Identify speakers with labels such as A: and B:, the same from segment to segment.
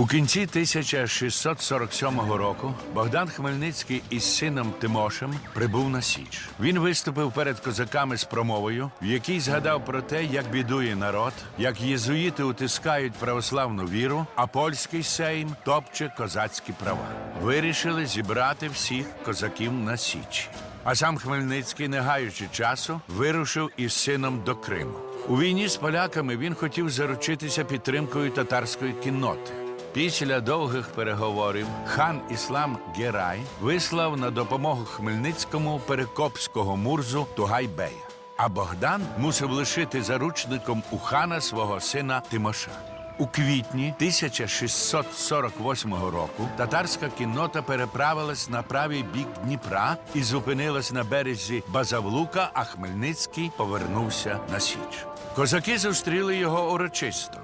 A: У кінці 1647 року Богдан Хмельницький із сином Тимошем прибув на Січ. Він виступив перед козаками з промовою, в якій згадав про те, як бідує народ, як єзуїти утискають православну віру, а польський сейм топче козацькі права. Вирішили зібрати всіх козаків на Січі. А сам Хмельницький, не гаючи часу, вирушив із сином до Криму. У війні з поляками він хотів заручитися підтримкою татарської кінноти. Після довгих переговорів хан Іслам Герай вислав на допомогу Хмельницькому перекопського мурзу Тугай-Бея. А Богдан мусив лишити заручником у хана свого сина Тимоша. У квітні 1648 року татарська кіннота переправилась на правий бік Дніпра і зупинилась на березі Базавлука, а Хмельницький повернувся на Січ. Козаки зустріли його урочисто.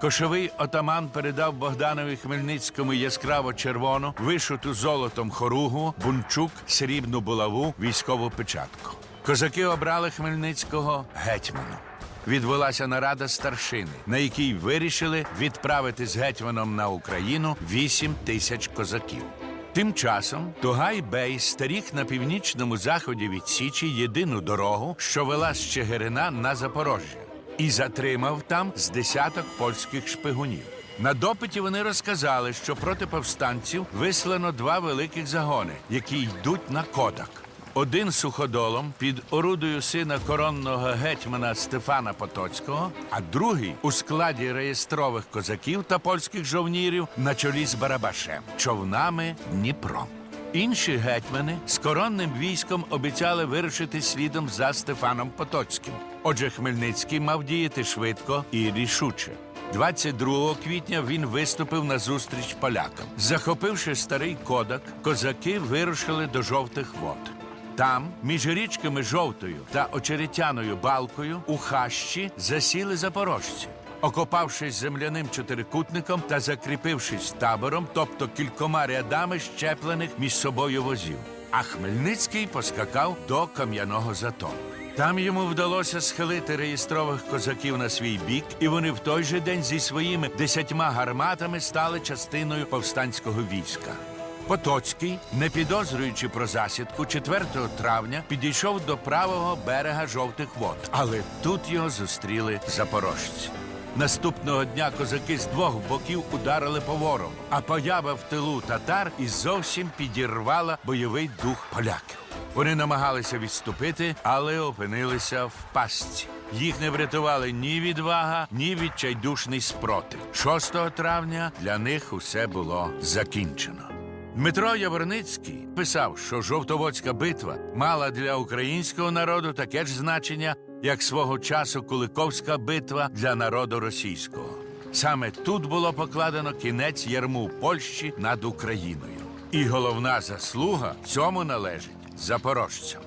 A: Кошовий отаман передав Богданові Хмельницькому яскраво червону, вишиту золотом хоругу, бунчук, срібну булаву, військову печатку. Козаки обрали Хмельницького гетьманом. Відбулася нарада старшини, на якій вирішили відправити з гетьманом на Україну 8 тисяч козаків. Тим часом Тугай Бей старіг на північному заході від Січі єдину дорогу, що вела з Чигирина на Запорожжя, і затримав там з десяток польських шпигунів. На допиті вони розказали, що проти повстанців вислано два великих загони, які йдуть на кодак. Один суходолом під орудою сина коронного гетьмана Стефана Потоцького, а другий у складі реєстрових козаків та польських жовнірів на чолі з Барабашем, човнами Дніпром. Інші гетьмани з коронним військом обіцяли вирушити слідом за Стефаном Потоцьким. Отже, Хмельницький мав діяти швидко і рішуче. 22 квітня він виступив на зустріч полякам. Захопивши старий кодак, козаки вирушили до жовтих вод. Там, між річками Жовтою та Очеретяною балкою, у хащі засіли запорожці. Окопавшись земляним чотирикутником та закріпившись табором, тобто кількома рядами щеплених між собою возів. А Хмельницький поскакав до кам'яного затону. Там йому вдалося схилити реєстрових козаків на свій бік, і вони в той же день зі своїми десятьма гарматами стали частиною повстанського війська. Потоцький, не підозрюючи про засідку, 4 травня підійшов до правого берега жовтих вод, але тут його зустріли запорожці. Наступного дня козаки з двох боків ударили по ворогу, а поява в тилу татар і зовсім підірвала бойовий дух поляків. Вони намагалися відступити, але опинилися в пастці. Їх не врятували ні відвага, ні відчайдушний спротив. 6 травня для них усе було закінчено. Дмитро Яворницький писав, що Жовтоводська битва мала для українського народу таке ж значення, як свого часу Куликовська битва для народу російського. Саме тут було покладено кінець ярму Польщі над Україною. І головна заслуга цьому належить запорожцям.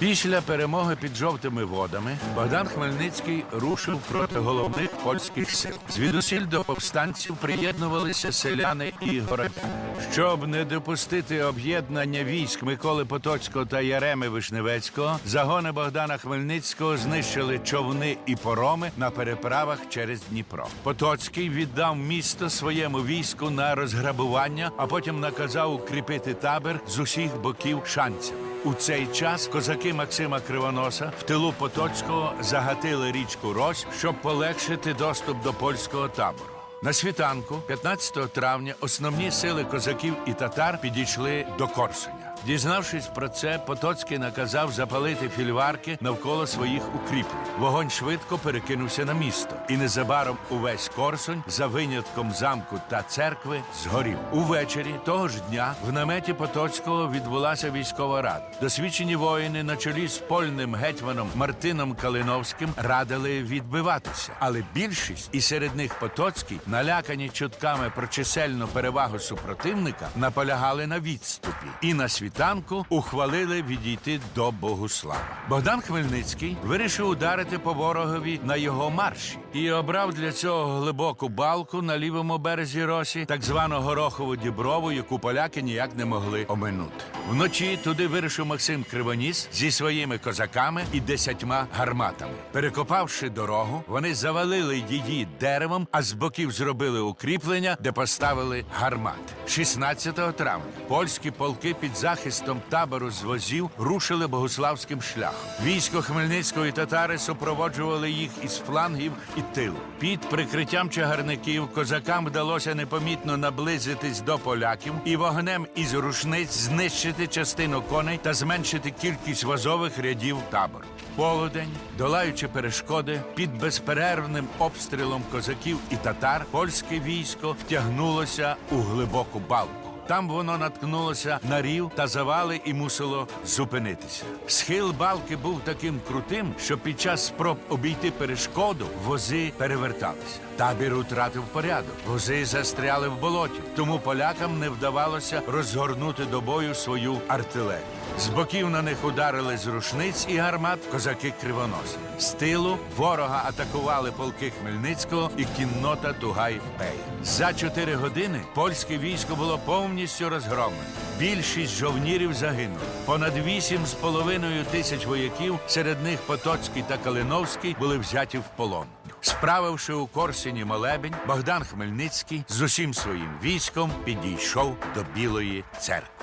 A: Після перемоги під жовтими водами Богдан Хмельницький рушив проти головних польських сил. Звідусіль до повстанців приєднувалися селяни і городяни. Щоб не допустити об'єднання військ Миколи Потоцького та Яреми Вишневецького, загони Богдана Хмельницького знищили човни і пороми на переправах через Дніпро. Потоцький віддав місто своєму війську на розграбування, а потім наказав укріпити табір з усіх боків шанцями. У цей час козаки Максима Кривоноса в тилу Потоцького загатили річку Рось, щоб полегшити доступ до польського табору. На світанку, 15 травня, основні сили козаків і татар підійшли до Корсуня. Дізнавшись про це, Потоцький наказав запалити фільварки навколо своїх укріплень. Вогонь швидко перекинувся на місто, і незабаром увесь Корсунь, за винятком замку та церкви, згорів. Увечері того ж дня в наметі Потоцького відбулася військова рада. Досвідчені воїни на чолі з польним гетьманом Мартином Калиновським радили відбиватися, але більшість, і серед них Потоцький, налякані чутками про чисельну перевагу супротивника, наполягали на відступі. І на світ світанку ухвалили відійти до Богуслава. Богдан Хмельницький вирішив ударити по ворогові на його марші і обрав для цього глибоку балку на лівому березі Росі, так звану горохову діброву, яку поляки ніяк не могли оминути. Вночі туди вирішив Максим Кривоніс зі своїми козаками і десятьма гарматами. Перекопавши дорогу, вони завалили її деревом, а з боків зробили укріплення, де поставили гармати. 16 травня польські полки під захистом табору з возів рушили богославським шляхом. Військо Хмельницького і татари супроводжували їх із флангів і тилу. Під прикриттям чагарників козакам вдалося непомітно наблизитись до поляків і вогнем із рушниць знищити частину коней та зменшити кількість вазових рядів табору. Полудень, долаючи перешкоди, під безперервним обстрілом козаків і татар, польське військо втягнулося у глибоку балку. Там воно наткнулося на рів та завали і мусило зупинитися. Схил балки був таким крутим, що під час спроб обійти перешкоду вози переверталися. Табір утратив порядок. Вози застряли в болоті, тому полякам не вдавалося розгорнути до бою свою артилерію. З боків на них ударили з рушниць і гармат козаки кривоноси. З тилу ворога атакували полки Хмельницького і кіннота Тугай Бея. За чотири години польське військо було повністю розгромлене. Більшість жовнірів загинули. Понад вісім з половиною тисяч вояків, серед них Потоцький та Калиновський, були взяті в полон. Справивши у Корсіні молебень, Богдан Хмельницький з усім своїм військом підійшов до Білої церкви.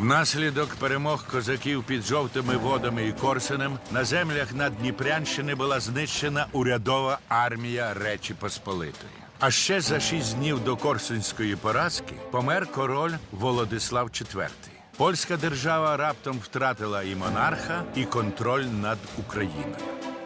A: Внаслідок перемог козаків під жовтими водами і Корсунем на землях над Дніпрянщини була знищена урядова армія Речі Посполитої. А ще за шість днів до Корсунської поразки помер король Володислав IV. Польська держава раптом втратила і монарха, і контроль над Україною.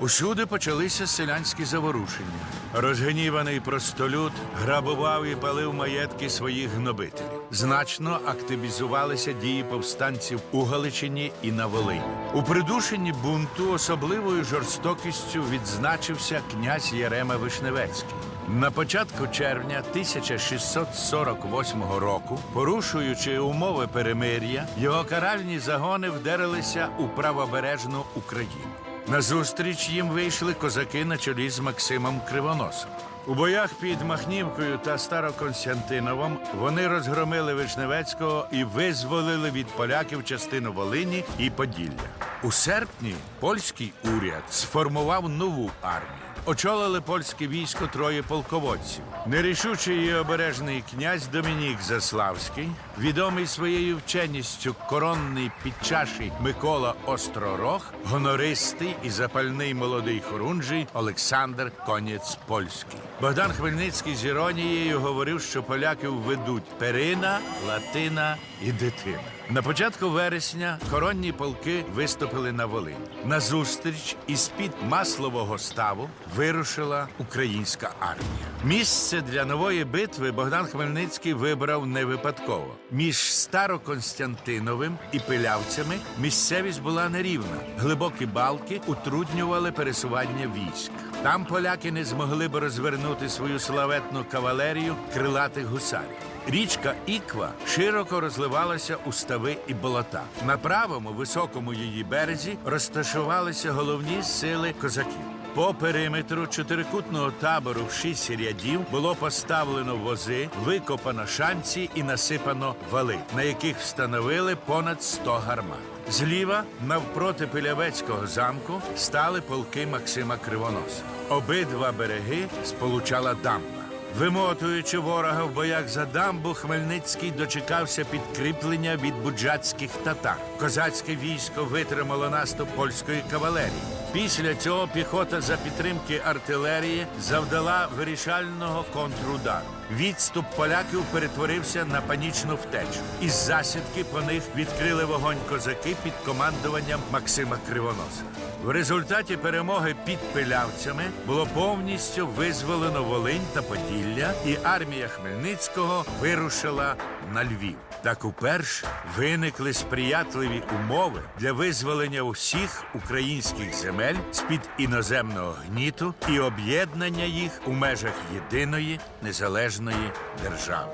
A: Усюди почалися селянські заворушення. Розгніваний простолюд грабував і палив маєтки своїх гнобителів. Значно активізувалися дії повстанців у Галичині і на Волині. У придушенні бунту особливою жорстокістю відзначився князь Єрема Вишневецький. На початку червня 1648 року, порушуючи умови перемир'я, його каральні загони вдерилися у правобережну Україну. Назустріч їм вийшли козаки на чолі з Максимом Кривоносом. У боях під Махнівкою та Староконстантиновом вони розгромили Вишневецького і визволили від поляків частину Волині і Поділля. У серпні польський уряд сформував нову армію. Очолили польське військо троє полководців. Нерішучий і обережний князь Домінік Заславський, відомий своєю вченістю коронний підчаший Микола Остророг, гонористий і запальний молодий хорунжий Олександр Конєць Польський. Богдан Хмельницький з іронією говорив, що поляків ведуть перина, латина і дитина. На початку вересня коронні полки виступили на Волинь. Назустріч із під маслового ставу вирушила українська армія. Місце для нової битви Богдан Хмельницький вибрав не випадково. Між Староконстантиновим і Пилявцями місцевість була нерівна. Глибокі балки утруднювали пересування військ. Там поляки не змогли б розвернути свою славетну кавалерію крилатих гусарів. Річка Іква широко розливалася у стави і болота. На правому високому її березі розташувалися головні сили козаків. По периметру чотирикутного табору в шість рядів було поставлено вози, викопано шанці і насипано вали, на яких встановили понад 100 гармат. Зліва, навпроти Пилявецького замку, стали полки Максима Кривоноса. Обидва береги сполучала дамба. Вимотуючи ворога в боях за дамбу, Хмельницький дочекався підкріплення від буджацьких татар. Козацьке військо витримало наступ польської кавалерії. Після цього піхота за підтримки артилерії завдала вирішального контрудару. Відступ поляків перетворився на панічну втечу. Із засідки по них відкрили вогонь козаки під командуванням Максима Кривоноса. В результаті перемоги під пилявцями було повністю визволено Волинь та Поділля, і армія Хмельницького вирушила на Львів. Так уперше виникли сприятливі умови для визволення усіх українських земель з-під іноземного гніту і об'єднання їх у межах єдиної незалежної держави.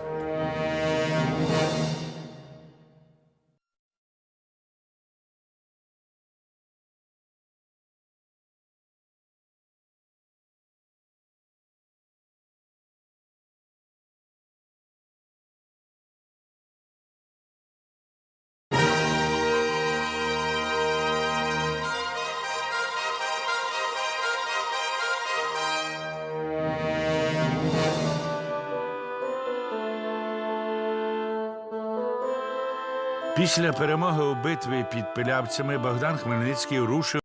A: Після перемоги у битві під пилявцями Богдан Хмельницький рушив.